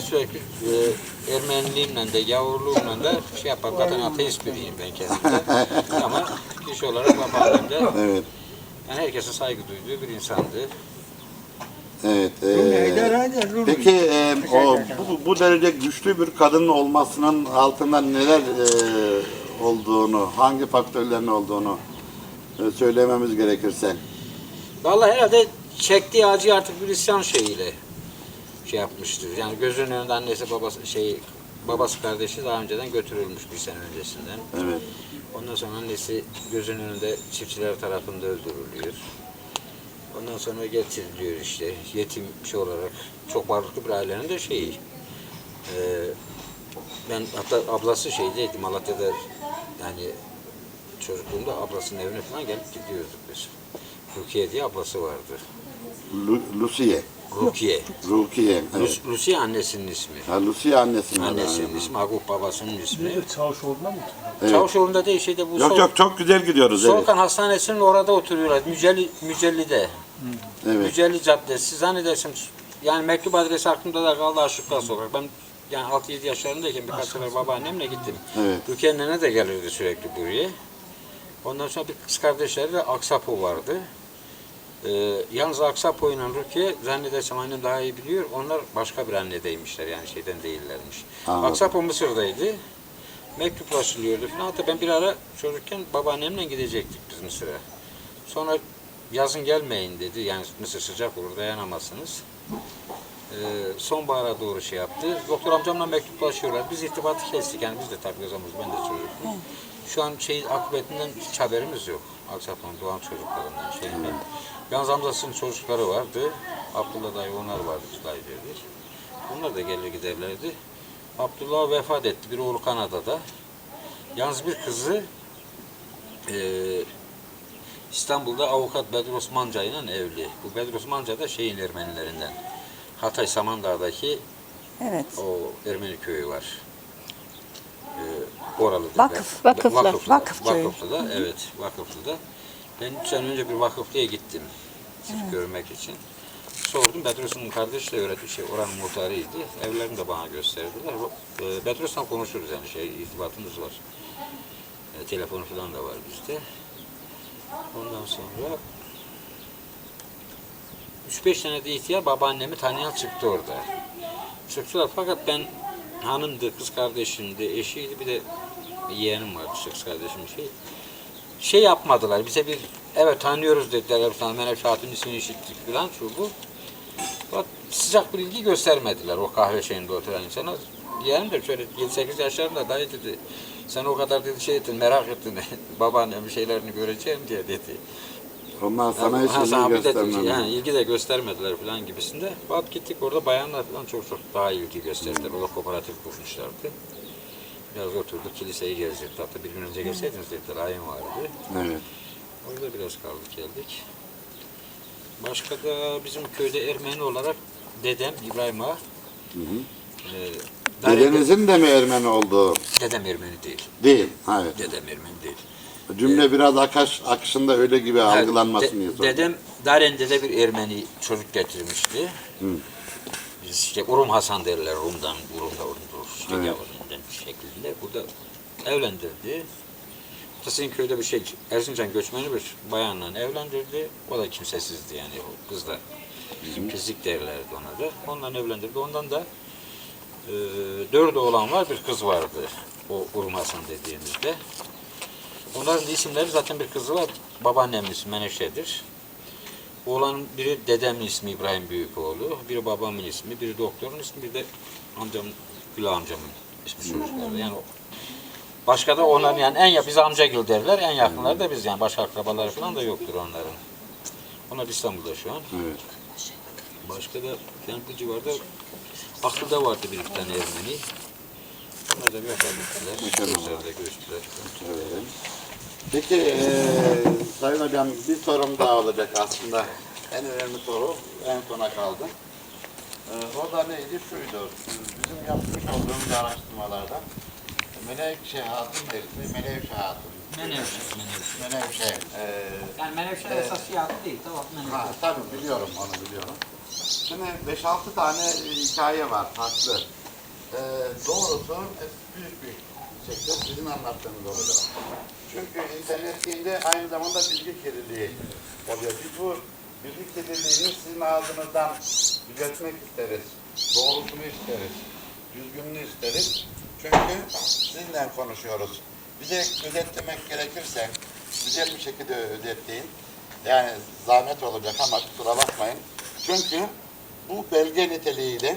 sürekli e, Ermeniliğimle de yavurluğumla da şey yapar. Zaten ateist biriyim ben kendimde. Ama kişi olarak babaannem de Evet. yani herkese saygı duyduğu bir insandı. Evet. e, peki e, o bu, bu derece güçlü bir kadın olmasının altından neler e, olduğunu, hangi faktörlerin olduğunu e, söylememiz gerekirse. Vallahi herhalde çektiği acı artık bir isyan şeyiyle şey yapmıştır. Yani gözünün önünde annesi babası şey babası kardeşi daha önceden götürülmüş bir sene öncesinden. Evet. Ondan sonra annesi gözünün önünde çiftçiler tarafında öldürülüyor. Ondan sonra getiriliyor işte yetim şey olarak çok varlıklı bir ailenin de şeyi. Ee, ben hatta ablası şeydeydi Malatya'da yani çocukluğumda ablasının evine falan gelip gidiyorduk biz. Rukiye diye ablası vardı. Lu- Luciye. Rukiye. Rukiye. Evet. Lus- Lucia annesinin ismi. Ha, Luciye annesinin adı. Annesinin ismi, Agup babasının ismi. Nedir Çavuşoğlu'na mı? Evet. Çavuşoğlu'nda değil şeyde bu Yok sol- yok çok güzel gidiyoruz. Evet. Solkan Hastanesi'nin orada oturuyorlar. Mücelli, Mücelli'de. Evet. Mücelli Caddesi. Zannedersem yani mektup adresi aklımda da kaldı Aşıklar Sokak. Ben yani 6-7 yaşlarındayken birkaç sefer babaannemle gittim. Evet. Rukiye nene de gelirdi sürekli buraya. Ondan sonra bir kız kardeşleri de Aksapo vardı. Ee, yalnız Aksapo ile Rukiye zannedersem annem daha iyi biliyor. Onlar başka bir annedeymişler yani şeyden değillermiş. Anladım. Aksapo Mısır'daydı. Mektuplaşılıyordu falan. Hatta ben bir ara çocukken babaannemle gidecektik biz Mısır'a. Sonra yazın gelmeyin dedi. Yani Mısır sıcak olur dayanamazsınız. Ee, sonbahara doğru şey yaptı. Doktor amcamla mektuplaşıyorlar. Biz irtibatı kestik. Yani biz de tabii o zaman ben de çocuktum. Şu an şey akıbetinden hiç haberimiz yok. Aksapo'nun doğan çocuklarından şeyinden. Yalnız amcasının çocukları vardı. Abdullah dayı onlar vardı. Dayı dedi. Onlar da gelir giderlerdi. Abdullah vefat etti. Bir oğlu Kanada'da. Yalnız bir kızı eee İstanbul'da avukat Bedir Osmanca ile evli. Bu Bedir Osmanca da şeyin Ermenilerinden. Hatay Samandağ'daki Evet. o Ermeni köyü var. Ee, oralı. Vakıf, vakıflar, Vakıflı'da, vakıf köyü. Vakıflı'da, evet Vakıflı'da. Ben üç sene önce bir Vakıflı'ya gittim. Sırf görmek için. Sordum. Bedros'un kardeşi de öğretti şey, oranın muhtarıydı. Evlerini de bana gösterdiler. E, konuşuruz yani şey, irtibatımız var. E, telefonu falan da var bizde. Ondan sonra 3-5 tane de ihtiyar babaannemi tanıyan çıktı orada. Çıktılar fakat ben hanımdı, kız kardeşimdi, eşiydi bir de yeğenim vardı kız kardeşimin şey. Şey yapmadılar bize bir evet tanıyoruz dediler falan Menevşe Hatun'un ismini işittik falan şu bu. Fakat sıcak bir ilgi göstermediler o kahve şeyinde oturan insana. Yeğenim de şöyle 7-8 yaşlarında dayı dedi. Sen o kadar dedi şey ettin merak ettin babaannemin şeylerini göreceğim diye dedi. Onlar sana hiç ilgi göstermedi. yani ilgi de göstermediler falan gibisinde. Fakat gittik orada bayanlar falan çok çok daha ilgi gösterdiler. O da kooperatif kurmuşlardı. Biraz oturduk kiliseyi gezdik. Hatta bir gün önce gelseydiniz dediler ayın vardı. Evet. Orada biraz kaldık geldik. Başka da bizim köyde Ermeni olarak dedem İbrahim Ağa. Hı hı. e, Dedenizin de mi Ermeni olduğu? Dedem Ermeni değil. Değil. Evet. Dedem Ermeni değil. Cümle biraz akaş, akışında öyle gibi algılanmasın diye sordum. Dedem Daren'de de bir Ermeni çocuk getirmişti. Hı. Biz işte Urum Hasan derler Rum'dan, Urum'da Urum'dur. İşte Evet. Yavuz'un şeklinde. Burada evlendirdi. Sizin köyde bir şey, Erzincan göçmeni bir bayanla evlendirdi. O da kimsesizdi yani o kız da. Bizim pislik derlerdi ona da. Ondan evlendirdi. Ondan da e, dört oğlan var, bir kız vardı. O Urum Hasan dediğimizde. Onların da isimleri zaten bir kızı var. Babaannemin ismi Menekşe'dir. Oğlanın biri dedemin ismi İbrahim Büyükoğlu, biri babamın ismi, biri doktorun ismi, bir de amcam Gül amcamın ismi çocukları. Yani başka da onların yani en ya biz amcagil derler, en yakınları da biz yani başka akrabaları falan da yoktur onların. Onlar İstanbul'da şu an. Evet. Başka da yani bu civarda Aklı'da vardı bir iki tane Ermeni. Onlar da vefat ettiler. Maşallah. Gözlerde göçtüler. Evet. Peki eee Sayın Hocam bir sorum daha olacak aslında. En önemli soru en sona kaldı. Eee o da neydi? Şuydu. Bizim yapmış olduğumuz araştırmalarda Menevşe Hatun derisi, Menevşe Hatun. Menevşe, Menevşe. Menevşe. eee Yani Menevşe Evet. esas yadı değil, tamam ha, tabii biliyorum onu biliyorum. Şimdi 5-6 tane hikaye var farklı. Ee, doğrusu büyük bir şekilde sizin anlattığınız olacak. Çünkü internet deyince aynı zamanda bilgi kirliliği oluyor. Biz bu bilgi kirliliğini sizin ağzınızdan düzeltmek isteriz. Doğrusunu isteriz. Düzgününü isteriz. Çünkü sizinle konuşuyoruz. Bize özetlemek gerekirse güzel bir şekilde özetleyin. Yani zahmet olacak ama kusura bakmayın. Çünkü bu belge niteliğiyle